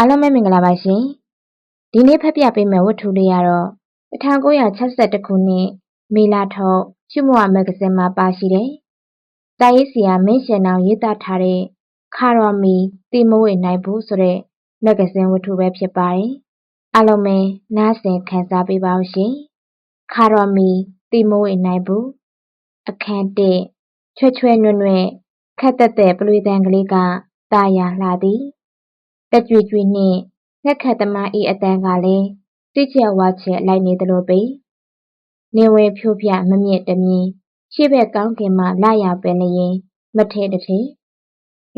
အားလုံးပဲမင်္ဂလာပါရှင်ဒီနေ့ဖတ်ပြပေးမယ့်ဝတ္ထုလေးကတော့1962ခုနှစ်မေလာထုတ်ရှုမဝမဂ္ဂဇင်းမှာပါရှိတဲ့တာရေးစီယာမင်းရှင်အောင်ရေးသားထားတဲ့ခါရော်မီတိမဝေနိုင်ဘူးဆိုတဲ့မဂ္ဂဇင်းဝတ္ထုပဲဖြစ်ပါတယ်အားလုံးပဲနားဆင်ခံစားပေးပါဦးရှင်ခါရော်မီတိမဝေနိုင်ဘူးအခန်းတစ်ချွဲချွဲနွဲ့နွဲ့ခက်တက်တဲ့ပလွေတန်ကလေးကတာယာလှသည် တက်ကြွကြွနှင့်ငှက်ခတ်သမား၏အတန်းကလည်းတိကျဝါချက်လိုက်နေသလိုပေနေဝဲဖြိုးပြမမြင့်တမြင်ရှေ့ဘက်ကောင်းကင်မှလာရပင်လျင်မထဲတထဲ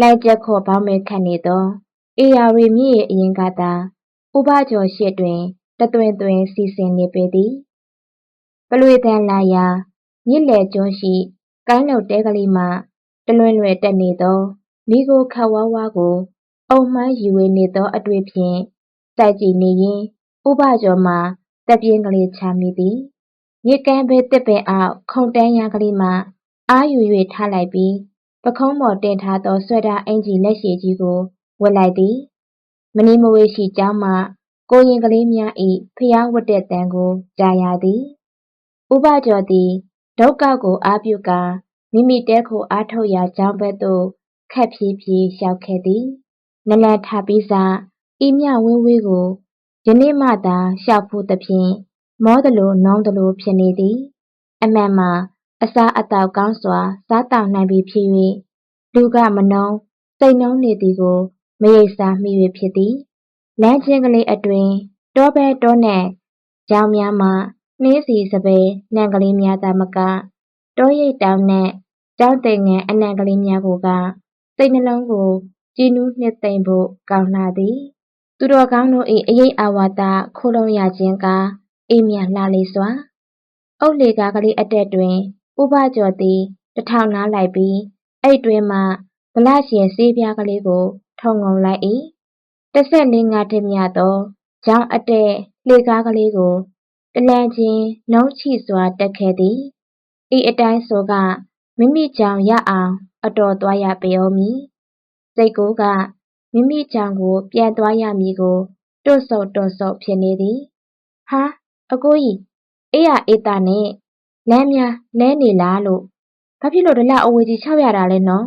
လိုက်ကြခေါ်ပေါင်းမဲ့ခတ်နေသောအေယာရီမြင့်ရဲ့အရင်ကသာဥပကျော်ရှိတွင်တသွင်သွင်စီစဉ်နေပေသည်ပလွေတန်လာရာမြစ်လေကျော်ရှိကိုင်းလုံတဲကလေးမှတလွင်လွယ်တက်နေသောမိကိုခတ်ဝါးဝါကို အုံမှန်းရီဝေနေသောအတွေ့ဖြင့်စိုက်ကြည့်နေရင်ဥပကျော်မှာတက်ပြင်းကလေးချမိသည်မြစ်ကမ်းဘေးတစ်ပင်အောက်ခုံတန်းရကလေးမှအာယူ၍ထားလိုက်ပြီးပခုံးပေါ်တင်ထားသောဆွဲတာအင်ကြီးလက်ရှိကြီးကိုဝတ်လိုက်သည်မနီမဝေရှိကျောင်းမှကိုရင်ကလေးများ၏ဖျားဝတ်တဲ့တန်ကိုကြားရသည်ဥပကျော်သည်ဒုက္ခကိုအားပြုကာမိမိတဲခိုအားထုတ်ရာကျောင်းဘက်သို့ခက်ဖြည်းဖြည်းလျှောက်ခဲ့သည် နလန်ထပြီးစဤမြဝင်းဝေးကိုယနေ့မှသာလျှောက်ဖို့သဖြင့်မောသလိုနောင်းသလိုဖြစ်နေသည် အမှန်မှာအစားအသောက်ကောင်းစွာ စားတောက်နိုင်ပြီဖြစ်၍လူကမနှုံးစိတ်နှုံးနေသည်ကို မရိပ်စားမိ၍ဖြစ်သည်လမ်းချင်းကလေးအတွင်တောဘဲတောနှင့်ကြောင်များမှနှင်းစီစပယ်နံကလေးများသာမကတောရိပ်တောင်နှင့်ကြောက်တဲ့ငယ်အနံကလေးများကိုကစိတ်နှလုံးကို ကြည်နူးနှစ်သိမ့်ဖို့ကောင်းလှသည်သူတော်ကောင်းတို့၏အရေးအာဝါဒခိုးလုံရခြင်းကအေးမြလှလေစွာအုတ်လေကားကလေးအတက်တွင်ဥပကျော်သည်တထောင်နားလိုက်ပြီးအဲ့တွင်မှဗလရှင်စေးပြားကလေးကို ထုံငုံလိုက်၏တစ်ဆက်လေးငါထမြသောကြောင်းအတဲ့လေကားကလေးကိုတလန်ချင်းနှုံးချိစွာတက်ခဲ့သည်ဤအတိုင်းဆိုကမိမိကြောင့်ရအောင်အတော်သွားရပေအောင်မည် စိတ်ကိုကမိမိကြောင့်ကို ပြန်သွားရမည်ကိုတွန့်ဆုတ်တွန့်ဆုတ်ဖြစ်နေသည်ဟာအကိုကြီးအေးရအေးတာနဲ့လမ်းများလဲနေလားလို့ဘာဖြစ်လို့ဒလအဝေကြီးခြောက်ရတာလဲနော်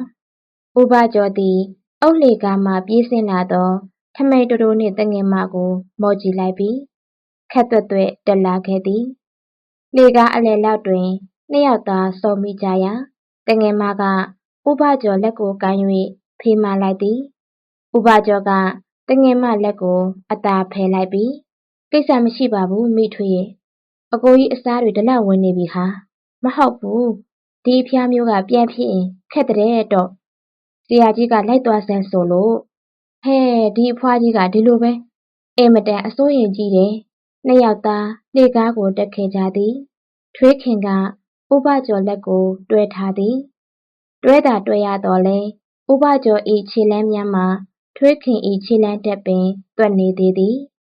ဥပကျော်သည်အုတ်လေကားမှပြေးဆင်းလာသောထမိတ်တိုးတိုးနှင့်တငယ်မကို မော်ကြည့်လိုက်ပြီးခက်သွက်သွက်တက်လာခဲ့သည်လေကားအလယ်လောက်တွင်နှစ်ယောက်သာစော်မိကြရာတငယ်မကဥပကျော်လက်ကိုကိုင်း၍ ဖေးမလိုက်သည်ဥပကျော်ကတငယ်မလက်ကို အသာဖယ်လိုက်ပြီးကိစ္စမရှိပါဘူးမိထွေရဲ့အကိုကြီးအစားတွေဒလဝင်နေပြီဟာမဟုတ်ဘူးဒီအဖျားမျိုးကပြန်ဖြစ်ရင်ခက်တဲ့တော့ဆရာကြီးကလိုက်သွားဆန်းဆိုလို့ဟဲဒီအဖွားကြီးကဒီလိုပဲအင်မတန်အစိုးရင်ကြီးတယ်နှစ်ယောက်သားလေကားကိုတက်ခဲ့ကြသည်ထွေးခင်ကဥပကျော်လက်ကို တွဲထားသည်တွဲတာတွဲရတော့လဲ ဥပကျော်ဤခြေလမ်းများမှာထွေးခင်ဤခြေလမ်းတက်ပင်တွက်နေသေးသည်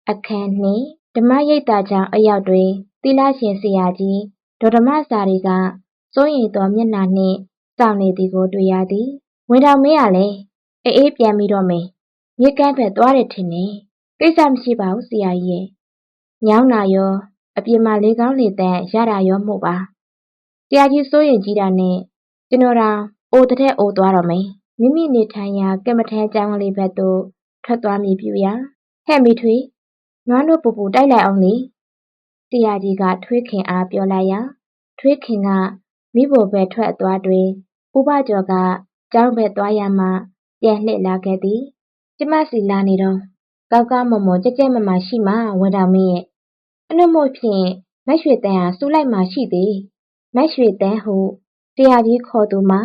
အခန်းနှင့်ဓမ္မရိပ်သာကြောင့်အရောက်တွင်သီလရှင်ဆရာကြီးဒေါဓမစာရီကစိုးရိမ်သောမျက်နှာနှင့်စောင့်နေသည်ကိုတွေ့ရသည်ဝင်တော်မင်းရလဲအေးအေးပြန်ပြီးတော့မယ်မြေကမ်းဘက်သွားတယ်ထင်နေကိစ္စမရှိပါဘူးဆရာကြီးရဲ့ညောင်းနာရောအပြင်မှာလေကောင်းလေတန့်ရတာရောမှုပါဆရာကြီးစိုးရင်ကြီးတာနဲ့ကျွန်တော်တောင်အိုတဲ့အိုသွားတော့မယ် မိမိနေထိုင်ရာကမ္မထမ်းကျောင်းကလေးဘက်သို့ထွက်သွားမိပြူရာဟဲ့မိထွေနွားတို့ပူပူတိုက်လိုက်အောင်လေဆရာကြီးကထွေးခင်အားပြောလိုက်ရာထွေးခင်ကမိဖို့ပဲထွက်သွားတွင်ဥပကျော်ကကျောင်းဘက်သွားရမှပြန်လှည့်လာခဲ့သည်ကျမစီလာနေတော့ကောက်ကောက်မွန်မွန်ကြက်ကြက်မမရှိမှဝန်တော်မင်းရဲ့အနှမို့ဖြင့်မက်ရွှေတန်းဟာစူလိုက်မှရှိသေးမက်ရွှေတန်းဟုဆရာကြီးခေါ်သူမှာ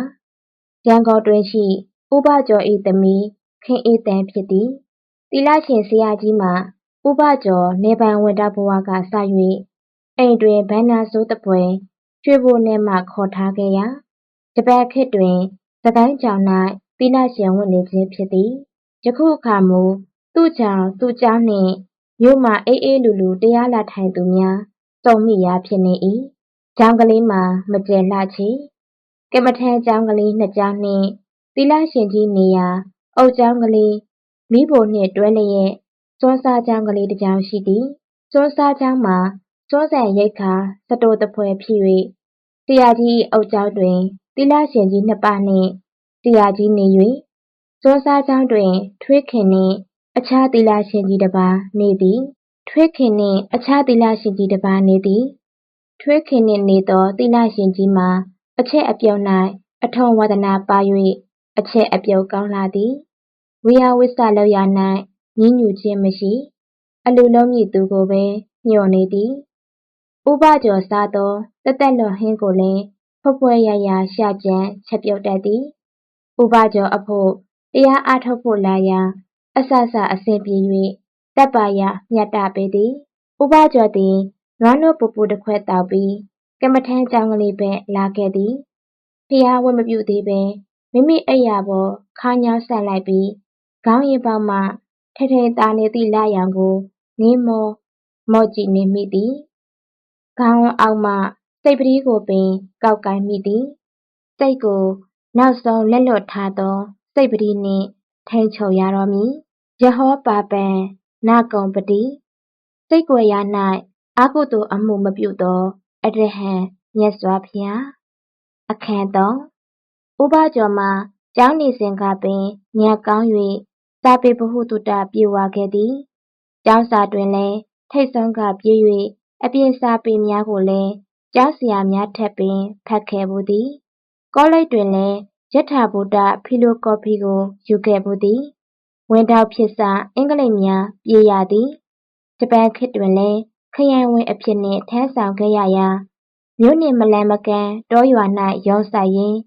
ရန်ကုန်တွင်ရှိ ဦးဘကျော်၏သမီး ခင်အေးသန်းဖြစ်သည်။သီလရှင်ဆရာကြီးမှ ဦးဘကျော် နယ်ပယ်ဝင်တောက်ဘဝကစ၍အိမ်တွင် ဘဏ္ဍာစိုးသဖွယ် ရွှေဘိုနယ်မှ ခေါ်ထားခဲ့ရာ ဂျပန်ခေတ်တွင် စစ်ကိုင်းကျောင်း၌သီလရှင်ဝတ်နေခြင်းဖြစ်သည်။ယခုအခါမူ သူ့ကြောင်သူ့ကျောင်းနှင့် မြို့မှာ အေးအေးလူလူ တရားလာထိုင်သူများ စုံမိရာဖြစ်နေ၏။ကျောင်းကလေးမှာ မကျယ်လှချေ ကမ္မထမ်းကျောင်းကလေးနှစ်ကျောင်းနှင့်သီလရှင်ကြီးနေရာအုတ်ကျောင်းကလေးမိဖို့နှင့်တွဲလျက်စွန်းစားကြောင်းကလေးတစ်ကြောင်းရှိသည်စွန်းစားကြောင်းမှာစွန်းဆန်ရိတ်ခါစတိုတဖွဲဖြစ်၍ဆရာကြီးအုပ်ကျောင်းတွင်သီလရှင်ကြီးနှစ်ပါးနှင့်ဆရာကြီးနေ၍စွန်းစားကြောင်းတွင် ထွေးခင်နှင့်အခြားသီလရှင်ကြီးတစ်ပါးနေသည်ထွေးခင်နှင့်အခြားသီလရှင်ကြီးတစ်ပါးနေသည်ထွေးခင်နှင့်နေသောသီလရှင်ကြီးမှာ အချက်အပြုံ၌အထုံဝဒနာပါ၍အချက်အပြုံကောင်းလာသည်ဝိယဝိစ္စလောက်ရ၌ညှဉ်းညူခြင်းမရှိ အလူလုံးမြည်သူကိုပဲမျှော်နေသည်ဥပကျော်စားသောတသက်လွန်ဟင်းကိုလည်းဖွယ်ဖွယ်ရရရှာကြံချက်ပြုတ်တတ်သည်ဥပကျော်အဖို့တရားအားထုတ်ဖို့လာရာအဆဆအစဉ်ပြေ၍တပ်ပါရမြတ်တာပေသည်ဥပကျော်သည်နွားနို့ပူပူတစ်ခွက်တောက်ပြီး ကမ္မထမ်းကြောင်းကလေးပဲလာခဲ့သည်ဖျားဝတ်မပြုသေးပဲမိမိအိယာပေါ်ခါညောင်းဆက်လိုက်ပြီးခေါင်းရင်ပေါက်မှထထိန်သာနေသည့်လရောင်ကိုငင်းမောမော့ကြည့်နေမိသည်ခေါင်းအောက်မှစိတ်ပတိကိုပင် ကောက်ကင်မိသည်စိတ်ကို နောက်ဆုံးလက်လွတ်ထားသောစိတ်ပတိနှင့်ထိန်ချုပ်ရတော်မူယဟောပါပံနာကုံပတိစိတ်ွယ်ရာ၌အာဟုတုအမှုမပြုသော အရဟံမြတ်စွာဘုရားအခန်းတော်ဥပကျော်မှာကျောင်းနေစဉ်ကပင်ညံကောင်း၍စာပေဗဟုသုတပြေဝခဲ့သည်ကျောင်းစာတွင်လည်းထိတ်ဆုံးကပြေး၍အပြင်စာပေများကိုလည်းကျောင်းဆရာများထက်ပင်ဖတ်ခဲ့ဘူးသည်ကောလိပ်တွင်လည်းယထာဘုဒ္ဓဖီလိုကော်ဖီကိုယူခဲ့ဘူးသည်ဝင်တောက်ဖြစ်စာအင်္ဂလိပ်များပြေးရသည်ဂျပန်ခေတ်တွင်လည်း ခရိုင်ဝင်အဖြစ်နှင့်ထမ်းဆောင်ခဲ့ရရာမြို့နှင့်မလှမ်းမကမ်းတောရွာ၌ရောင်းဆိုင်ရင်း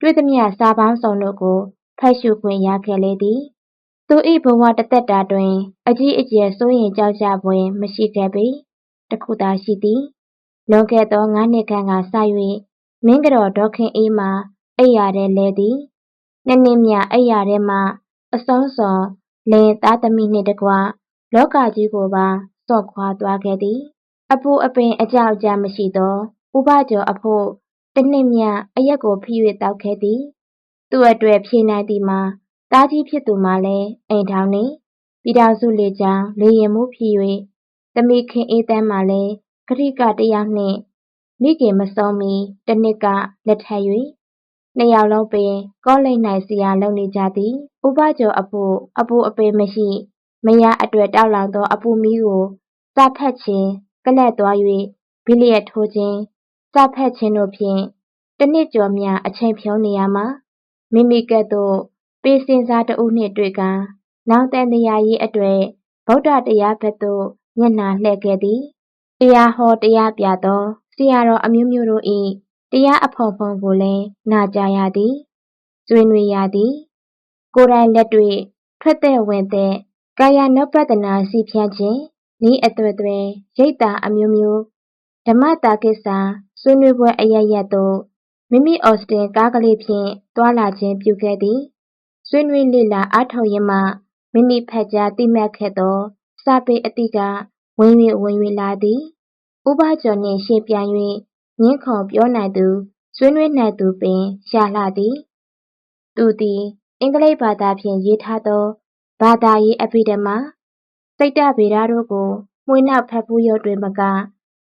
တွေ့သမျှစာပေါင်းစုံတို့ကိုဖတ်ရှုခွင့်ရခဲ့လေသည်သူ၏ဘဝတစ်သက်တာတွင် အကြီးအကျယ်စိုးရိမ်ကြောက်ကြဖွယ်မရှိခဲ့ပေတခုသာရှိသည်လွန်ခဲ့သောငါးနှစ်ခန့်ကစ၍မင်းကတော်ဒေါခင်အေးမှာအိပ်ရာထဲလဲသည်နှစ်နှစ်မြအိပ်ရာထဲမှအဆုံးစွန်လင်သားသမီးနှင့်တကွလောကကြီးကိုပါ စွန့်ခွာသွားခဲ့သည်အပူအပင်အကြောက်အကြမရှိသောဥပကျော်အဖို့တစ်နှစ်မြအရက်ကိုဖိ၍တောက်ခဲ့သည်သူ့အတွက်ဖြေနိုင်သည်မှာသားကြီးဖြစ်သူမှာလည်းအိမ်ထောင်နှင့်ပြည်ထောင်စုလေကြောင်းလေယာဉ်မှုဖြစ်၍သမီးခင်အေးတန်းမှာလည်းဂရိကတယောက်နှင့်မိခင်မဆုံးမီတစ်နှစ်ကလက်ထပ်၍နှစ်ယောက်လုံးပင်ကောလိပ်၌ဆရာလုပ်နေကြသည်ဥပကျော်အဖို့အပူအပင်မရှိမယားအတွက်တောက်လောင်သောအပူမီးကို စာဖတ်ခြင်းကလပ်သွား၍ဘီလျက်ထိုးခြင်းစာဖတ်ခြင်းတို့ဖြင့်တစ်နှစ်ကျော်မြအချိန်ဖြုံးနေရမှာမိမိကဲ့သို့ပေးစင်စားတဦးနှင့်တွေ့ကာနောင်တန်တရားရေးအတွက်ဗုဒ္ဓတရားဘက်သို့မျက်နှာလှည့်ခဲ့သည်တရားဟောတရားပြသောဆရာတော်အမျိုးမျိုးတို့၏တရားအဖုံဖုံကိုလည်းနာကြားရသည်ဆွေးနွေးရသည် ကိုယ်တိုင်လက်တွေ့ထွက်တဲ့ဝင်တဲ့ကာယ ानु ပတနာစီဖြန့်ခြင်း ဤအသွဲ့သွဲရိတ်တာအမျိုးမျိုးဓမ္မတာကိစ္စဆွေးနွေးပွဲအရရက်သို့မိမိအော်စတင်ကားကလေးဖြင့်တွာလာခြင်းပြုခဲ့သည်ဆွေးနွေးလေ့လာအားထုတ်ရင်းမှမိမိဖက်ကြားတိမှတ်ခဲ့သောစာပေအတိကဝင်၍ဝင်၍လာသည်ဥပကျော်နှင့်ရှေ့ပြိုင်၍ငင်းခုန်ပြောနိုင်သူဆွေးနွေးနိုင်သူပင်ရှာလှသည်သူသည်အင်္ဂလိပ်ဘာသာဖြင့်ရေးထားသောဘာသာရေးအဖိဓမ္မာ စိတ်တဗေဒတို့ကိုမှွေနောက်ဖတ်ဖူးရုပ်တွင်မက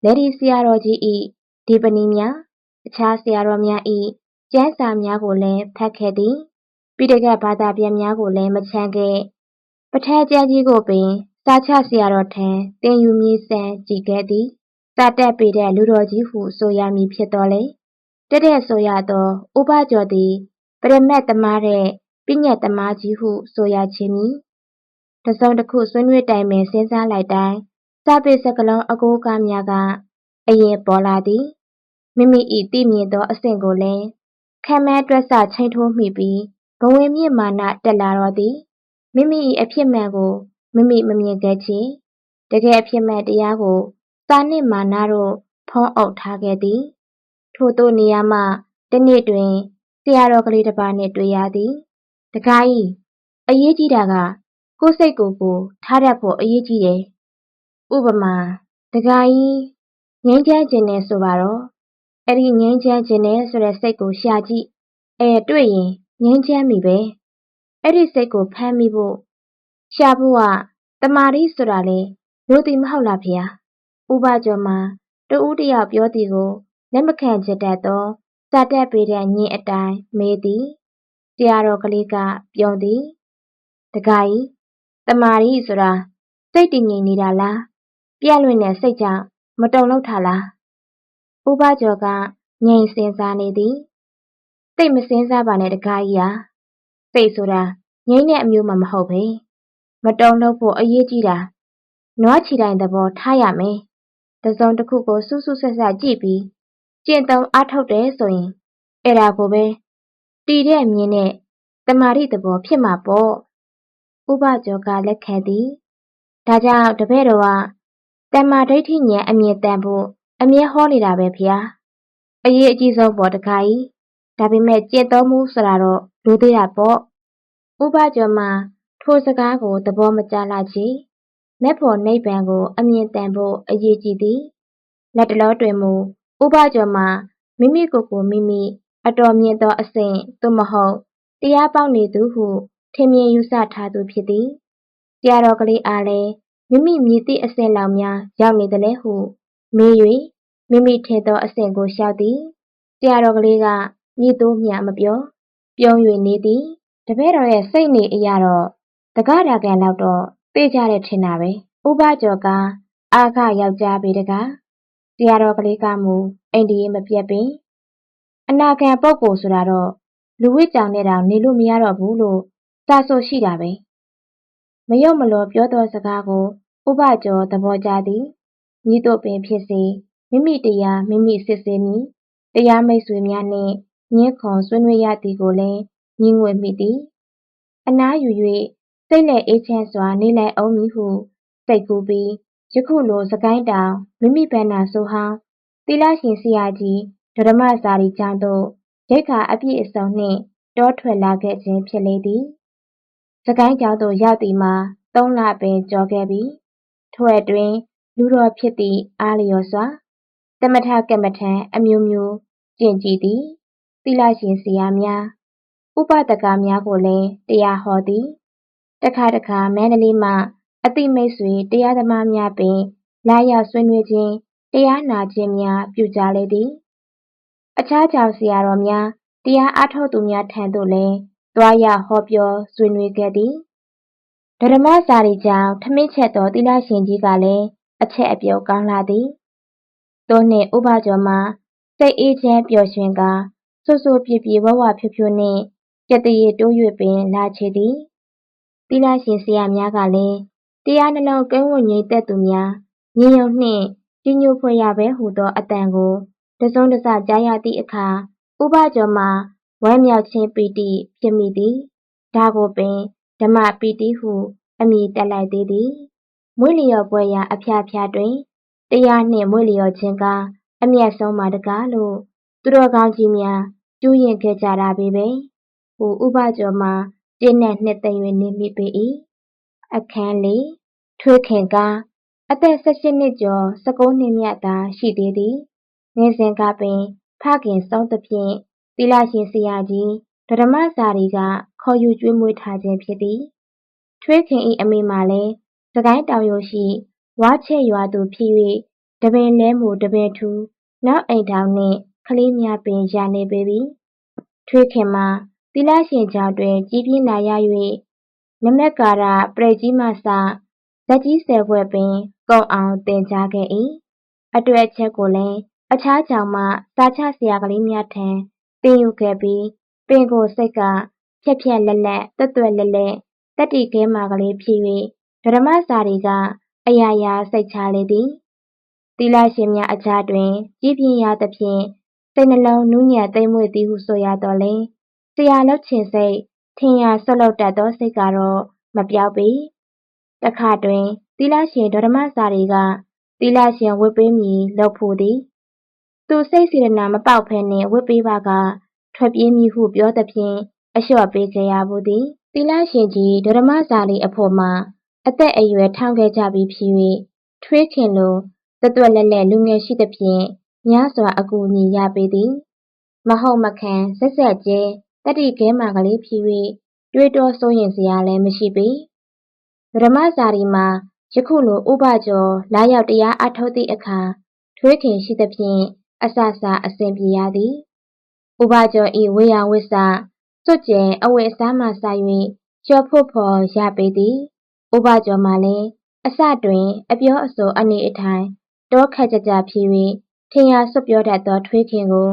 လက်ဒီဆရာတော်ကြီး၏ဒီပနီများအခြားဆရာတော်များ၏ကျမ်းစာများကိုလည်းဖတ်ခဲ့သည်ပိဋကဘာသာပြန်များကိုလည်းမချမ်းခဲ့ပထကျမ်းကြီးကိုပင်စာချဆရာတော်ထံတင်ယူမြေးစံကြည်ခဲ့သည်စာတက်ပေတဲ့လူတော်ကြီးဟုဆိုရမည်ဖြစ်တော်လေတက်တဲ့ဆိုရသောဥပကျော်သည်ပရမတ်သမားတဲ့ပညာသမားကြီးဟုဆိုရခြင်းမည် တစုံတစ်ခုဆွေးနွေးတိုင်ပင်စဉ်းစားလိုက်တိုင်းစာပေစကလုံးအကိုးကားများကအရင်ပေါ်လာသည်မိမိ၏သိမြင်သောအဆင့်ကိုလည်းခံမဲတွက်ဆချိန်ထိုးမိပြီးဘဝင်မြင့်မာနတက်လာတော့သည်မိမိ၏အဖြစ်မှန်ကိုမိမိမမြင်ခဲ့ချေတကယ်အဖြစ်မှန်တရားကိုစာနှင့်မာနတို့ဖုံးအုပ်ထားခဲ့သည် ထို့သောနေရာမှတနေ့တွင်ဆရာတော်ကလေးတစ်ပါးနှင့်တွေ့ရသည်တခါကြီးအရေးကြီးတာက ကိုယ်စိတ်ကိုယ်ကိုထားတတ်ဖို့အရေးကြီးတယ်ဥပမာတခါကြီးငိမ့်ချမ်းခြင်းနဲ့ဆိုပါတော့အဲ့ဒီငိမ့်ချမ်းခြင်းနဲ့ဆိုတဲ့စိတ်ကိုရှာကြည့်အဲတွေ့ရင်ငိမ့်ချမ်းပြီပဲအဲ့ဒီစိတ်ကိုဖမ်းမိဖို့ရှာဖို့ကတမာရီဆိုတာလေလူသည်မဟုတ်လားဖေဟာဥပကျော်မှာတဦးတယောက်ပြောသည်ကိုလက်မခံချင်တတ်သောစာတက်ပေးတဲ့ညင်အတိုင်းမေးသည်တရားတော်ကလေးကပြုံးသည်တခါကြီး တမာရီဆိုတာစိတ်တည်ငြိမ်နေတာလားပြက်လွင့်တဲ့စိတ်ကြောင့်မတုံလို့ထားလားဥပကျော်ကငြိမ်စင်စားနေသည်စိတ်မစင်းစားပါနဲ့တခါကြီးဟာစိတ်ဆိုတာငြိမ်းတဲ့အမျိုးမှမဟုတ်ပဲမတုံလို့ဖို့အရေးကြီးတာနွားချီတိုင်းသဘောထားရမယ်တစုံတစ်ခုကိုစူးစူးဆက်ဆက်ကြည့်ပြီးကျင့်သုံးအားထုတ်တယ်ဆိုရင်အဲ့ဒါကိုပဲတည်တဲ့မြင်တဲ့တမာတိသဘောဖြစ်မှာပေါ့ ဥပကျော်ကလက်ခံသည်ဒါကြောင့်တပည့်တော်ကတမ္မာဒိဋ္ဌိဉာဏ်အမြင်တန်ဖို့အမြဲဟောနေတာပဲဖေ။အရေးအကြီးဆုံးပေါ့တခါကြီး။ဒါပေမဲ့ကျင့်သုံးမှုဆိုတာတော့လိုသေးတာပေါ့။ဥပကျော်မှာထိုစကားကိုသဘောမကျလှချေ။လက်ဖို့နိဗ္ဗာန်ကို အမြင်တန်ဖို့အရေးကြီးသည်။လက်တလောတွင်မူဥပကျော်မှာမိမိကိုယ်ကိုမိမိအတော်မြင့်သောအဆင့်သို့မဟုတ်တရားပေါက်နေသူဟု ထင်မြင်ယူဆထားသူဖြစ်သည်။ဆရာတော်ကလေးအားလည်းမိမိမည်သည့်အဆင့်လောက်များရောက်နေသလဲဟုမေး၍မိမိထင်သောအဆင့်ကိုလျှောက်သည်။ဆရာတော်ကလေးကမည်သို့မျှမပြောပြုံး၍နေသည်။တပည့်တော်ရဲ့စိတ်နေအရတော့တက္ကရာခံလောက်တော့သေချာတယ်ထင်တာပဲ။ဥပကျော်ကအာခယောက်ျားပေတကား။ဆရာတော်ကလေးကမူအိန္ဒိယမပြတ်ပင်အနာခံပုဂ္ဂိုလ်ဆိုတာတော့လူဝိကြောင်နဲ့တောင်နေလို့မရတော့ဘူးလို့ စာဆိုရှိတာပဲ။မယုံမလောပြောသောစကားကို ဥပကျော်သဘောကျသည်။ညီတို့ပင်ဖြစ်စေမိမိတရားမိမိစစ်ဆေးမည်တရားမိတ်ဆွေများနှင့်ညှင်းခုန်ဆွေးနွေးရသည်ကိုလည်းညီငွေမိသည်။အနားယူ၍စိတ်လက်အေးချမ်းစွာနေလိုက်အောင်မည်ဟုစိတ်ကူးပြီးယခုလိုစကိုင်းတောင်မိမိဘဏ္ဍာဆိုဟောင်းသီလရှင်ဆရာကြီးဒရမဇာတိကျောင်းသို့ရိတ်ခါအပြည့်အစုံနှင့်တောထွက်လာခဲ့ခြင်းဖြစ်လေသည်။ စကိုင်းကျောင်းသို့ရောက်သည်မှာသုံးလပင်ကျော်ခဲ့ပြီ။ထိုအတွင်းလူတော်ဖြစ်သည့်အားလျော်စွာသမထကမ္မထံအမျိုးမျိုးကျင့်ကြည်သည်။သီလရှင်ဆရာများ၊ဥပဒကများကိုလည်းတရားဟောသည်။တခါတခါမန္တလေးမှအသိမိတ်ဆွေတရားသမားများပင်လာရောက်ဆွေးနွေးခြင်းတရားနာခြင်းများပြုကြလေသည်။အခြားကြောင့်ဆရာတော်များတရားအားထုတ်သူများထံသို့လည်း သွားရောက်ဟောပြောဆွေးနွေးခဲ့သည်။ဓမ္မစာရီကြောင့်ထမင်းချက်သောသီလရှင်ကြီးကလည်းအချက်အပြုတ်ကောင်းလှသည်။သို့နှင့်ဥပကျော်မှာစိတ်အေးချမ်းပျော်ရွှင်ကာဆိုဆိုပြေပြေဝဝဖြိုးဖြိုးနှင့်ကြက်တရေတိုး၍ပင်လာချေသည်။သီလရှင်ဆရာများကလည်းတရားနှလုံးကင်းဝတ်ငြိမ်သက်သူများညီညွတ်နှင့်ကြီးညိုဖွယ်ရပဲဟူသောအတန်ကိုတစုံတစကြားရသည့်အခါဥပကျော်မှာ ဝမ်းမြောက်ခြင်းပီတိဖြစ်မိသည်။ဒါကိုပင်ဓမ္မပီတိဟုအမည်တပ်လိုက်သေးသည်။မွေးလျော်ပွဲရာအဖျားဖျားတွင်တရားနှင့်မွေးလျော်ခြင်းကအမြတ်ဆုံးပါတကားလို့သူတော်ကောင်းကြီးများကျူးယင်ခဲ့ကြတာပေပဲ။ဟူဥပကျော်မှာကျင့်နဲ့နှစ်သိမ့်၍နေမိပေ၏။အခန်းလေးထွေးခင်ကအသက်၁၈နှစ်ကျော်၁၉နှစ်မြတ်သာရှိသေးသည်။ငယ်စဉ်ကပင်ဖခင်ဆုံးသဖြင့် သီလရှင်ဆရာကြီးဒဓမ္မစာရီကခေါ်ယူကျွေးမွေးထားခြင်းဖြစ်သည်။ထွေးခင်၏အမေမှာလည်းစစ်ကိုင်းတောင်ရိုးရှိဝါးချက်ရွာသူဖြစ်၍တပင်လဲမူတပင်ထူနောက်အိမ်ထောင်နှင့်ကလေးများပင်ရနေပေပြီ။ထွေးခင်မှာသီလရှင်ကျောင်းတွင်ကြီးပြင်းလာရ၍နမက္ကာရပရိတ်ကြီးမှစဇတ်ကြီးဆယ်ဘွဲ့ပင်ကုန်အောင်သင်ကြားခဲ့၏။အတွက်ချက်ကိုလည်းအခြားကျောင်းမှစာချဆရာကလေးများထံ သင်ယူခဲ့ပြီးပင်ကိုယ်စိတ်ကဖြတ်ဖြတ်လက်လက်သွက်သွက်လက်လက်သတ္တိခဲမာကလေးဖြစ်၍ဓမ္မစာရီကအရာရာစိတ်ချလေသည်။သီလရှင်များအကြားတွင်ကြီးပြင်းရသဖြင့်စိတ်နှလုံးနူးညံ့သိမ်မွေ့သည်ဟုဆိုရသော်လည်းဆရာလုပ်ချင်စိတ်ထင်ရာဆုတ်လုပ်တတ်သောစိတ်ကတော့မပျောက်ပေ။တခါတွင်သီလရှင်ဓမ္မစာရီကသီလရှင်ဝတ်ပေးမည်လုပ်ဖို့သည် သူစိတ်စေတနာမပေါက်ဘဲနှင့်ဝတ်ပေးပါက ထွက်ပြေးမည်ဟုပြောသဖြင့်အလျှော့ပေးခဲ့ရဘူးသည်။သီလရှင်ကြီးဓမ္မစာရီအဖို့မှာအသက်အရွယ်ထောင်ခဲ့ကြပြီဖြစ်၍ထွေးခင်လိုသွက်သွက်လက်လက်လူငယ်ရှိသဖြင့်များစွာအကူအညီရပေးသည်။မဟုတ်မခံဇက်ဇက်ကျဲသတ္တိခဲမာကလေးဖြစ်၍တွေးတောစိုးရိမ်စရာလည်းမရှိပေပထမဇာတိမှာယခုလိုဥပကျော်လာရောက်တရားအထုတ်သည့်အခါထွေးခင်ရှိသဖြင့် အဆဆအစဉ်ပြေရသည်ဥပကျော်ဤဝေယဝိဆစွတ်ကျဲအဝတ်အစားမှစ၍ကျော်ဖို့ဖော်ရပေသည်ဥပကျော်မှာလည်းအစတွင် အပြောအဆိုအနေအထိုင်တောခက်ကြကြဖြစ်၍ထင်ရစွတ်ပြောတတ်သောထွေးခင်ကို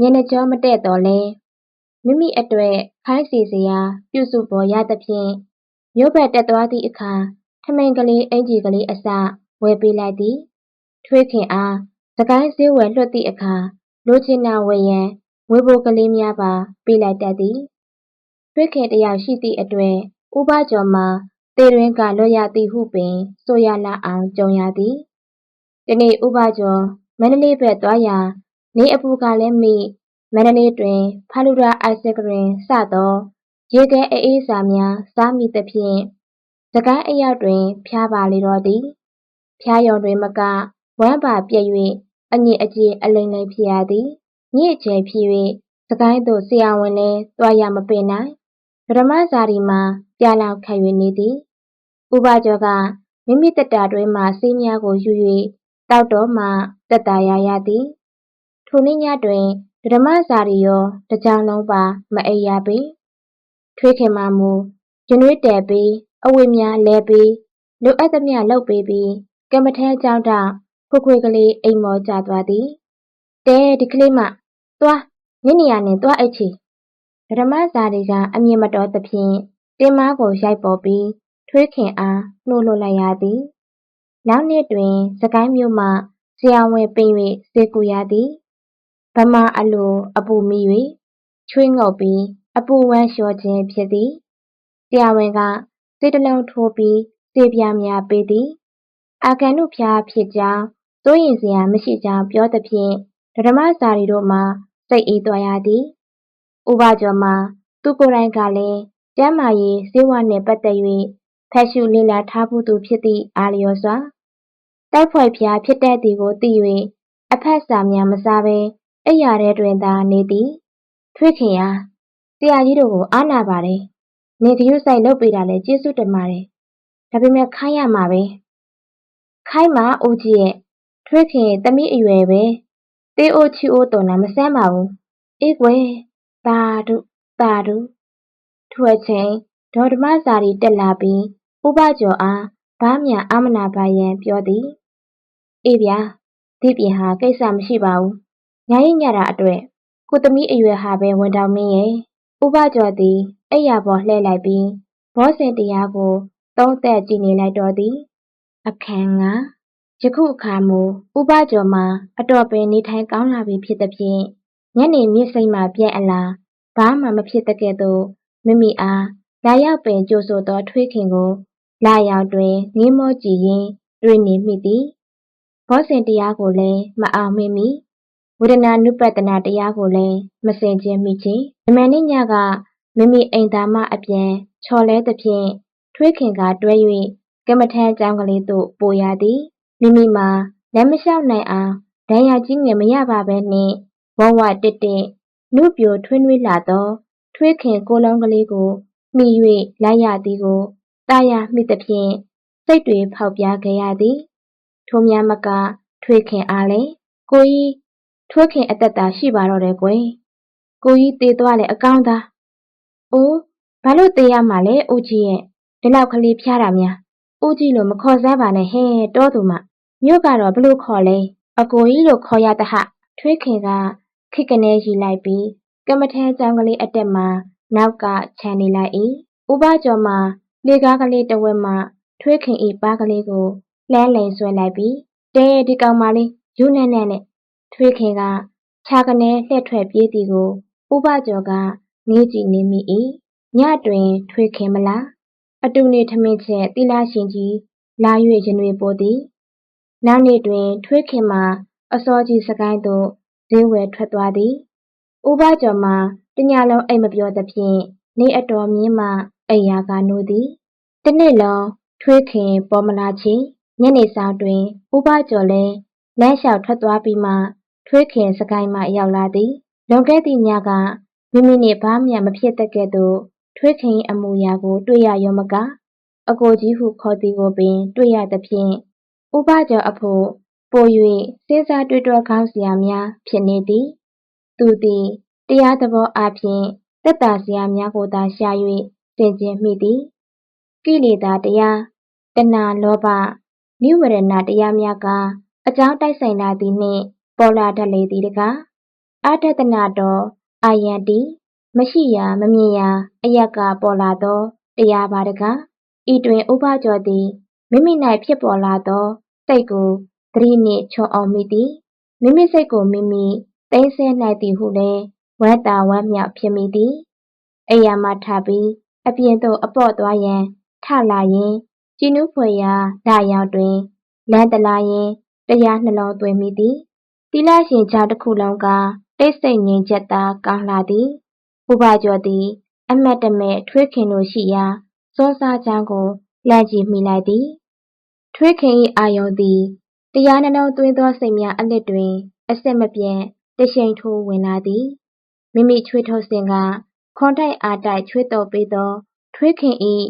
ညနေကျောမတဲ့တော်လဲမိမိအတွက်ခိုင်းစီစရာပြုစုပေါ်ရသဖြင့်မြို့ဘက်တက်သွားသည့်အခါထမိန်ကလေးအင်ကြီးကလေးအစဝယ်ပေးလိုက်သည်ထွေးခင်အား စကိုင်းဈေးဝယ်လွှတ်သည့်အခါ လိုချင်နာဝယ်ရန်ဝေဘိုကလေးများပါ ပေးလိုက်တတ်သည်ထွေးခင်တယောက်ရှိသည့်အတွက်ဥပကျော်မှာတေတွင်ကလွတ်ရသည်ဟုပင် ဆိုရလာအောင် ကြုံရသည်ဒီနေ့ဥပကျော် မန္တလေးဘက်သွားရာ နေအပူကလည်းမိ မန္တလေးတွင် ဖာလူရာအိုက်စကရင်စသော ရေခဲအေးစာများ စားမိသဖြင့်စကိုင်းအရောက်တွင် ဖျားပါလေတော့သည် ဖျားရုံတွင်မက ဝမ်းပါပြည့်၍အညစ်အကြေးအလိမ့်လိမ့်ဖြစ်ရသည်ညစ်ချေဖြစ်၍စကိုင်းသို့ဆရာဝန်လည်းတွားရမပင်နိုင်ပထမဇာတိမှာပြလောက်ခတ်၍နေသည်ဥပကျော်ကမိမိတက်တာတွင်မှဆေးများကိုယူ၍တောက်တော့မှတက်တာရရသည်ထိုနေ့ညတွင်ပထမဇာတိရောတကြောင်လုံးပါမအိပ်ရပေထွေးခင်မမူရနွေးတဲပေးအဝတ်များလဲပေးလိုအပ်သမျှလုပ်ပေးပြီးကမ္မထဲကြောင်းတောင် ခွေခွေကလေးအိမ်မောကျသွားသည်တဲဒီကလေးမသွားညနေရနဲ့သွားအိတ်ချီပထမဇာတိကအမြင်မတော်သဖြင့်တင်မားကိုရိုက်ပေါ်ပြီးထွေးခင်အားနှိုးလွှတ်လိုက်ရသည်နောက်နှစ်တွင်စကိုင်းမြို့မှဆရာဝန်ပင်၍စေကူရသည်ဗမာအလိုအပူမိ၍ချွေးငုပ်ပြီးအပူဝမ်းလျှောခြင်းဖြစ်သည်ဆရာဝန်ကစေတလုံးထိုးပြီးစေပြားများပေးသည်အာကန်နုဖျားဖြစ်ကြောင်း စိုးရင်စရာမရှိကြောင်းပြောသဖြင့်ဓမ္မစာရီတို့မှစိတ်အေးသွားရသည်ဥပကျော်မှာသူကိုယ်တိုင်ကလည်းကျမ်းမာရေးစေဝါနှင့်ပတ်သက်၍ဖက်ရှုလင်းလာထားဘူးသူဖြစ်သည့်အာလျော်စွာတိုက်ဖွဲ့ဖျားဖြစ်တတ်သည်ကိုသိ၍အဖက်စာများမစားဘဲအိယာထဲတွင်သာနေသည်ထွေးခင်အားဆရာကြီးတို့ကိုအားနာပါတယ်နေကရုဆိုင်လုပ်ပေးတာလဲကျေးဇူးတင်ပါတယ်ဒါပေမဲ့ခိုင်းရမှာပဲခိုင်းမှာအိုကြီးရဲ့ ထွေးခင်တမိအရွယ်ပဲတေးအိုချီအိုတော်နာမဆန်းပါဘူးအေးကွယ်တာဒုတာဒုထိုအချိန်ဒေါ်ဓမစာရီတက်လာပြီးဥပကျော်အားဘားမြန်အာမနာပါရန်ပြောသည်အေးဗျာဒီပြင်ဟာကိစ္စမရှိပါဘူးညာရင်ညတာအတွက်ကိုသမီးအရွယ်ဟာပဲဝန်တောင်မင်းရဲ့ဥပကျော်သည်အိယာပေါ်လှည့်လိုက်ပြီးဘောစင်တရားကိုသုံးသက်ကြည့်နေလိုက်တော့သည်အခန်းက ယခုအခါမူဥပကျော်မှာ အတော်ပင်နေထိုင်ကောင်းလာပြီဖြစ်သည်ဖြင့်ညနေမြစ်စိမ့်မှပြက်အလားဘာမှမဖြစ်တဲ့ကဲ့သို့မိမိအားလာရောက်ပင်ကြိုဆိုသောထွေးခင်ကို လာရောက်တွင်ငင်းမောကြည့်ရင်းတွေ့နေမိသည်ဘောစင်တရားကိုလည်းမအောင်မိမိဝေဒနာနုပတနာတရားကိုလည်းမစင်ခြင်းမိခြင်းအမှန်နည်းညကမိမိအိမ်သားမအပြန်ချော်လဲသဖြင့်ထွေးခင်ကတွဲ၍ကမ္မထမ်းကျောင်းကလေးသို့ပို့ရသည် မိမိမှာလက်မလျှောက်နိုင်အောင်ဒဏ်ရာကြီးငယ်မရပါပဲနှင့်ဝဝတစ်တစ်နုပြိုထွေးနွေးလာသောထွေးခင်ကိုလုံးကလေးကိုမိ၍လိုက်ရသည်ကိုတာယာမိသဖြင့်စိတ်တွေဖောက်ပြားခဲ့ရသည်ထိုများမကထွေးခင်အားလည်းကိုကြီးထွေးခင်အသက်တာရှိပါတော့တယ်ကွယ်ကိုကြီးတည်သွားလေအကောင်းသားအိုးဘာလို့တည်ရမှာလဲဦးကြီးရဲ့ဒီလောက်ကလေးဖျားတာများဦးကြီးလို့မခေါ်စမ်းပါနဲ့ဟဲ့တောသူမ မြို့ကတော့ဘလို့ခေါ်လဲအကိုကြီးလို့ခေါ်ရတဟထွေးခင်ကခိကနေရီလိုက်ပြီးကမ္မထဲကျောင်းကလေးအတက်မှာနောက်ကခြံနေလိုက်၏ဥပကျော်မှာလေကားကလေးတဝက်မှထွေးခင်ဤပါးကလေးကိုလှမ်းလိန်ဆွဲလိုက်ပြီးတဲဒီကောင်မလေးယူနဲ့နဲ့နဲ့ထွေးခင်ကခြာကနေလှည့်ထွက်ပြေးသည်ကိုဥပကျော်ကငေးကြည့်နေမိ၏ညတွင်ထွေးခင်မလားအတူနေထမင်းချက်တိလာရှင်ကြီးလာ၍ရင်တွေပိုသည် နောက်နေ့တွင် ထွေးခင်မှာအစောကြီးစကိုင်းသို့ဈေးဝယ်ထွက်သွားသည်ဥပကျော်မှာတညလုံးအိမ်မပြောသဖြင့်နေအတော်မြင်းမှအိမ်ရာကနိုးသည်တနေ့လုံးထွေးခင်ပေါ်မလာချီညနေဆောင်တွင်ဥပကျော်လည်းလမ်းလျှောက်ထွက်သွားပြီးမှထွေးခင်စကိုင်းမှရောက်လာသည်လွန်ခဲ့သည့်ညကမိမိနှင့်ဘာမှမဖြစ်တဲ့ကဲ့သို့ထွေးခင်အမူအရာကို တွေ့ရရောမကအကိုကြီးဟုခေါ်သည်ကိုပင် တွေ့ရသဖြင့် ဥပကျော်အဖို့ပို၍စဉ်းစားတွေးတောကောင်းစရာများ ဖြစ်နေသည်။သူသည်တရားသဘောအားဖြင့်သက်သာစရာများကိုသာရှာ၍ဆင်ခြင်မိသည်။ကိလေသာတရား၊တဏှာလောဘ၊နိဝရဏတရားများကအကြောင်းတိုက်ဆိုင်လာသည်နှင့်ပေါ်လာတတ်လေသည်တကား။အဋ္ဌတနတောအာယန္တိမရှိရာမမြင်ရာအရပ်ကပေါ်လာသောတရားပါတကား။ဤတွင်ဥပကျော်သည် မိမိ၌ဖြစ်ပေါ်လာသောစိတ်ကိုသတိနှင့်ခြုံအောင်မိသည်။မိမိစိတ်ကိုမိမိသိမ်းဆည်းနိုင်သည်ဟုလည်းဝမ်းသာဝမ်းမြောက်ဖြစ်မိသည်။အိပ်ယာမှထပြီးအပြင်သို့အပေါ့သွားရန်ထလာရင်းကြည်နူးဖွယ်ရာလရောင်တွင်လမ်းတလာရင်းတရားနှလုံးသွင်းမိသည်။သီလရှင်ကျောင်းတစ်ခုလုံးကတိတ်ဆိတ်ငြိမ်သက်သာကောင်းလှသည်။ဥပကျော်သည် အမှတ်တမဲ့ထွေးခင်တို့ရှိရာစောစားကျောင်းကိုလှမ်းကြည့်မိလိုက်သည်။ ထွေးခင်၏အာရုံသည်တရားနှလုံးသွင်းသောစိတ်များအလစ်တွင်အဆက်မပြတ်တရှိန်ထိုးဝင်လာသည်။မိမိချွေးထုတ်စဉ်ကခွန်တိုက်အားတိုက်ချွေးတော့ပေးသောထွေးခင်၏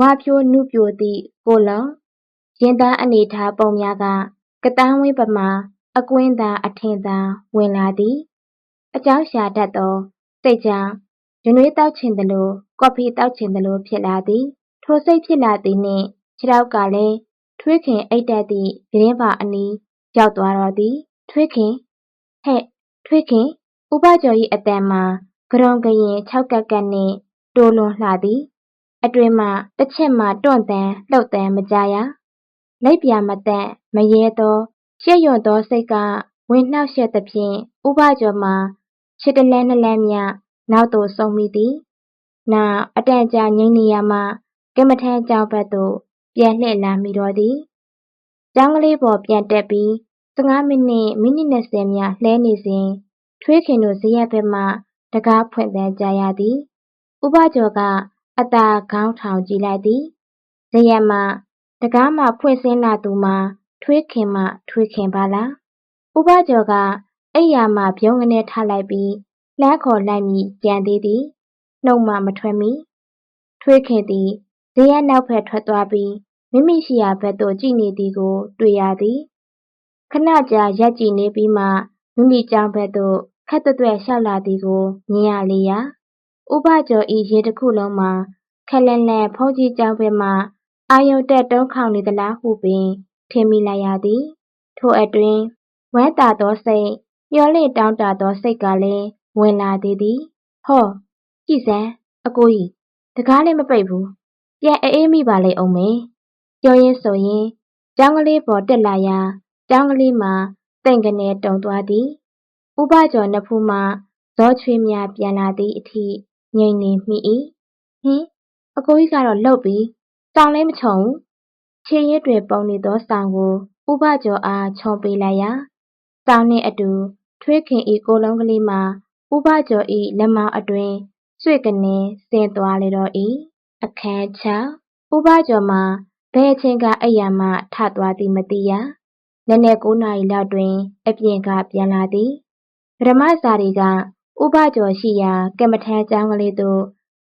ဝါဖြိုးနုပြိုသည့်ကိုယ်လုံး၊ရင်သားအနေအထားပုံများကကသောင်းဝင်းပမာအကွင်းသာအထင်သာဝင်လာသည်။အကြောင်းရှာတတ်သောစိတ်ကြောင့်ရနွေးသောက်ချင်သလိုကော်ဖီသောက်ချင်သလိုဖြစ်လာသည်။ထိုစိတ်ဖြစ်လာသည်နှင့်ခြေထောက်ကလည်း ထွေးခင်အိပ်တတ်သည့်ပြတင်းပါအနီးရောက်သွားတော့သည်။ထွေးခင်၊ဟဲ့ထွေးခင်။ဥပကျော်၏အသံမှာကရုန်ကရင်ခြောက်ကပ်ကပ်နှင့်တိုးလွန်းလှသည်။အတွင်းမှတချက်မှတွန့်သံလှုပ်သံမကြားရ။လိပ်ပြာမတတ်မရဲသောရှက်ရွံ့သောစိတ်ကဝင်နှောင့်ယှက်သဖြင့်ဥပကျော်မှာခြေတလှမ်းနှစ်လှမ်းမျှနောက်သို့ဆုတ်မိသည်။နောက်အတန်ကြာငြိမ်နေရာမှကမ္မထမ်းကျောင်းဘက်သို့ ပြန်လှည့်လာမိတော့သည်။ကျောင်းကလေးပေါ်ပြန်တက်ပြီး၁၅မိနစ်မိနစ်၂၀မျှလှည်းနေစဉ်ထွေးခင်တို့ဇရပ်ဘက်မှတံခါးဖွင့်သံကြားရသည်။ဥပကျော်ကအသာခေါင်းထောင်ကြည့်လိုက်သည်။ဇရပ်မှတံခါးမှဖွင့်ဆင်းလာသူမှာထွေးခင်မှထွေးခင်ပါလား။ဥပကျော်ကအိပ်ယာမှဗြုန်းကနဲထလိုက်ပြီးလှမ်းခေါ်လိုက်မည်ကြံသေးသည်။နှုတ်မှမထွက်မီ။ထွေးခင်သည် ဇရပ်နောက်ဘက်ထွက်သွားပြီးမိမိရှိရာဘက်သို့ကြည့်နေသည်ကို တွေ့ရသည်။ခဏကြာရပ်ကြည့်နေပြီးမှမိမိကျောင်းဘက်သို့ခပ်သွက်သွက်လျှောက်လာသည်ကိုမြင်ရလေရာဥပကျော်၏ရင်တစ်ခုလုံးမှာခပ်လှမ်းလှမ်းဘုန်းကြီးကျောင်းဘက်မှအာရုံတက်တုန်းခေါင်နေသလားဟုပင်ထင်မိလိုက်ရသည်။ထိုအတွင်းဝမ်းသာသောစိတ်၊မျှော်လင့်တောင့်တသောစိတ်ကလည်းဝင်လာသေးသည်။ဟော၊ကြည့်စမ်းအကိုကြီးတံခါးလည်းမပိတ်ဘူး။ ပြန်အအေးမိပါလိမ့်ဦးမယ်။ပြောရင်းဆိုရင်းကျောင်းကလေးပေါ်တက်လာရာကျောင်းကလေးမှာသိမ်ကနဲတုန်သွားသည်။ဥပကျော်နဖူးမှဇောချွေးများပြန်လာသည်အထိငြိမ်နေမိ၏။ဟင်အကိုကြီးကတော့လှုပ်ပြီ။စောင်လည်းမခြုံဘူး။ခြေရင်းတွင်ပုံနေသောစောင်ကိုဥပကျော်အားခြုံပေးလိုက်ရာစောင်နှင့်အတူထွေးခင်၏ကိုယ်လုံးကလေးမှာဥပကျော်၏လက်မောင်းအတွင်းဆွေကနေဆင်းသွားလေတော့၏။ အခန်း၆ဥပကျော်မှာ ဘယ်အချိန်က အိပ်ယာမှ ထသွားသည် မသိရ။နံနက် ၉ နာရီလောက်တွင် အပြင်က ပြန်လာသည်။ပထမစာရီက ဥပကျော်ရှိရာ ကမ္မထမ်းကျောင်းကလေးသို့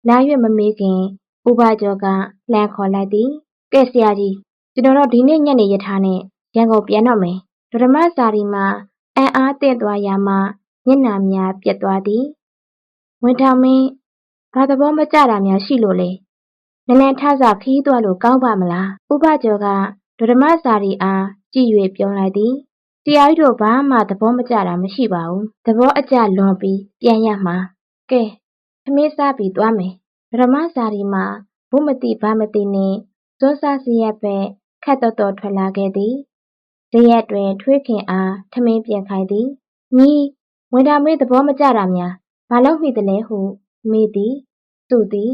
လာ၍မမေးခင် ဥပကျော်က လှမ်းခေါ်လိုက်သည်။ကဲ ဆရာကြီး ကျွန်တော်တို့ဒီနေ့ညနေရထားနဲ့ ရန်ကုန်ပြန်တော့မယ်။ပထမစာရီမှာ အံ့အားသင့်သွားရာမှ မျက်နှာများပျက်သွားသည်။ဝန်ထမ်းမင်း ဘာသဘောမကျတာများ ရှိလို့လဲ။ နည်းနည်းထစခရီးသွားလို့ကောင်းပါမလား။ဥပကျော်ကဒဓမစာရီအားကြည့်၍ပြောလိုက်သည်။တရားကြီးတို့ဘာမှသဘောမကျတာမရှိပါဘူး။သဘောအကျလွန်ပြီးပြန်ရမှာ။ကဲထမင်းစားပြီးသွားမယ်။ဒဓမစာရီမှာဘုမတိဘာမတိနှင့်ဇွန်းစားစရက်ပဲခက်တော်တော်ထွက်လာခဲ့သည်။ဇရက်တွင်ထွေးခင်အားထမင်းပြန်ခိုင်းသည်။ညီဝင်တာမေးသဘောမကျတာများဘာလို့မိသလဲဟုမေးသည်။သူသည်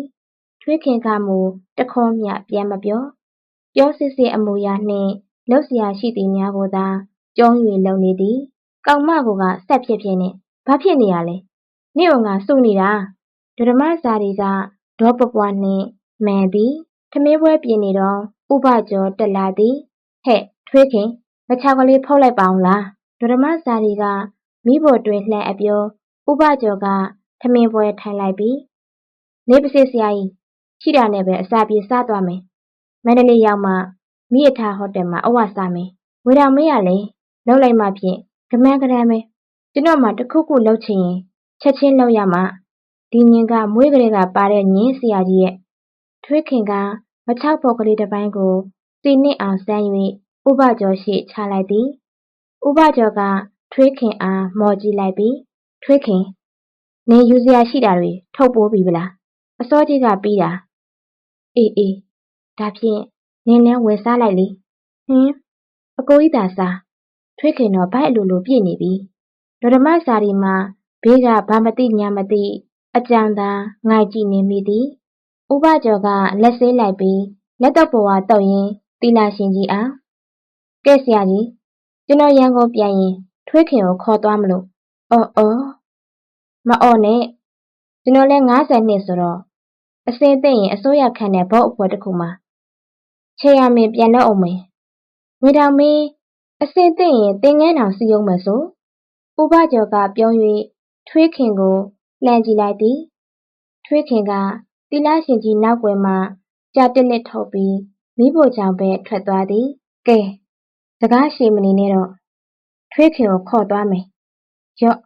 ထွေးခင်ကမူတခွန်းမျှပြန်မပြော။ပြောစစ်စစ်အမူအရာနှင့်လှုပ်ရှားရှိသည်များကိုသာကျုံး၍လုံနေသည်။ကောင်မကိုကဆက်ဖြစ်ဖြစ်နဲ့ဘာဖြစ်နေရလဲ။နေ့ကငါစုနေတာ။ဒဓမစာရီကဒေါပပွားနှင့်မှန်သည်။ထမင်းပွဲပြင်နေတော့ဥပကျော်တက်လာသည်။ဟဲ့ထွေးခင်ငချောက်ကလေးဖုတ်လိုက်ပါအောင်လား။ဒဓမစာရီကမိဖို့တွင်လှမ်းအပြောဥပကျော်ကထမင်းပွဲထိုင်လိုက်ပြီ။နေပါစေဆရာကြီး ရှိတာနဲ့ပဲအစာပြေစားသွားမယ်မန္တလေးရောက်မှမိရထားဟိုတယ်မှာအဝစားမယ်ဝေတော်မင်းကလည်းလောက်လိုက်မှဖြင့်ကမန်းကရမ်းပဲကျွန်တော်မှတစ်ခုခုလှုပ်ချင်ရင်ချက်ချင်းလှုပ်ရမှဒီညင်ကမွေးကလေးကပါတဲ့ညင်းဆရာကြီးရဲ့ထွေးခင်ကမချောက်ဖို့ကလေးတစ်ပိုင်းကိုစီနစ်အောင်စမ်း၍ဥပကျော်ရှိချလိုက်သည်ဥပကျော်ကထွေးခင်အားမော်ကြည့်လိုက်ပြီးထွေးခင်နင်ယူစရာရှိတာတွေထုတ်ပိုးပြီဗလားအစောကြီးကပြီးတာ အေးအေးဒါဖြင့်နင်းလဲဝင်စားလိုက်လေဟင်းအကိုကြီးသာစားထွေးခင်တော့ဘိုက်အလိုလိုပြည့်နေပြီဒရမစာရီမှာဘေးကဘာမသိညာမသိအကြံသာငိုက်ကြည့်နေမိသည်ဥပကျော်ကလက်ဆေးလိုက်ပြီးလက်တော့ပေါ်ဝါတော့ရင်တီလာရှင်ကြီးအားကဲဆရာကြီးကျွန်တော်ရန်ကုန်ပြန်ရင်ထွေးခင်ကိုခေါ်သွားမလို့အော်အော်မအော်နဲ့ကျွန်တော်လဲ90နှစ်ဆိုတော့ အစင်းသိရင်အစိုးရခန့်တဲ့ဘော့အဖွဲ့တစ်ခုမှာချေရမင်းပြန်တော့အောင်မယ်ဝေတော်မင်းအစင်းသိရင်တင်ငန်းတောင်စီယုံမယ်ဆိုဥပကျော်ကပြော၍ထွေးခင်ကိုလှမ်းကြည့်လိုက်သည်ထွေးခင်ကတီလာရှင်ကြီးနောက်ွယ်မှကြာတစ်နှစ်ထုတ်ပြီးမိဖို့ကြောင့်ပဲထွက်သွားသည်ကဲစကားရှည်မနေနဲ့တော့ထွေးခင်ကိုခေါ်သွားမယ်ရော့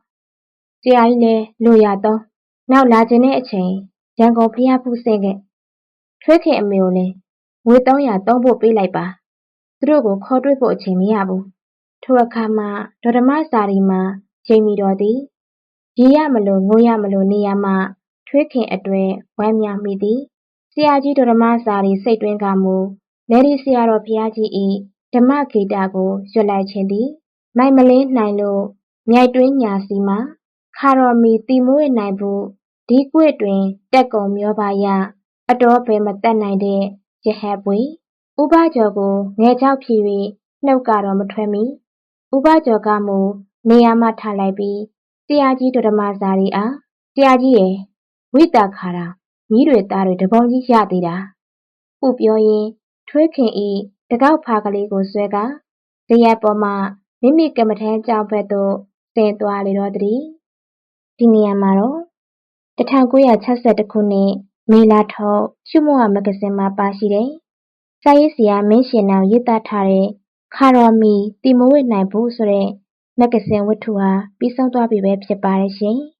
ဆရာကြီးလဲလိုရတော့နောက်လာခြင်းတဲ့အချိန် ရန်ကုန်ဖျားဖူးဆင်းခဲ့ထွေးခင်အမေကိုလည်းငွေ300သုံးဖို့ပေးလိုက်ပါသူတို့ကိုခေါ်တွေ့ဖို့အချိန်မရဘူးထိုအခါမှာဒေါ်ဓမစာရီမှာချိန်မီတော်သည်ရီရမလို့ငိုရမလို့နေရမှထွေးခင်အတွင်ဝမ်းမြောက်မိသည်ဆရာကြီးဒေါ်ဓမစာရီစိတ်တွင်းကမူလေဒီဆရာတော်ဖျားကြီး၏ဓမ္မဂီတာကိုရွတ်လိုက်ခြင်းသည်မိုက်မလင်းနိုင်လို့မြိုက်တွင်းညာစီမှာခါတော်မီတီမွေးနိုင်ဘူး ဒီကွေ့တွင် တက်ကုံမျောပါယအတော်ပဲမတက်နိုင်တဲ့ ရဟက်ပွေဥပကျော်ကိုငယ်ကြောက်ဖြစ်၍နှုတ်ကတော့မထွက်မီဥပကျော်ကမူနေရာမှထားလိုက်ပြီးဆရာကြီးဒေါ်ဓမစာရီအားဆရာကြီးရဲ့ဝိတာခါတာညီးတွေသားတွေတပုံကြီးရသေးတာဟုပြောရင်းထွေးခင်ဤတကောက်ဖာကလေးကိုဆွဲကဇရက်ပေါ်မှမိမိကမ္မထမ်းကြောက်ဘက်သို့ဆင်းသွားလေတော့သည်ဒီနေရာမှာတော့ 1962ခုနှစ် မေလထုတ် ရှုမောဟမဂ္ဂဇင်းမှာ ပါရှိတဲ့ စာရေးဆရာ မင်းရှင်နောင် ရေးသားထားတဲ့ ခါတော်မီတီမဝိနိုင်ဘူး ဆိုတဲ့ မဂ္ဂဇင်းဝတ္ထုဟာ ပြီးဆုံးသွားပြီပဲ ဖြစ်ပါတယ်ရှင်။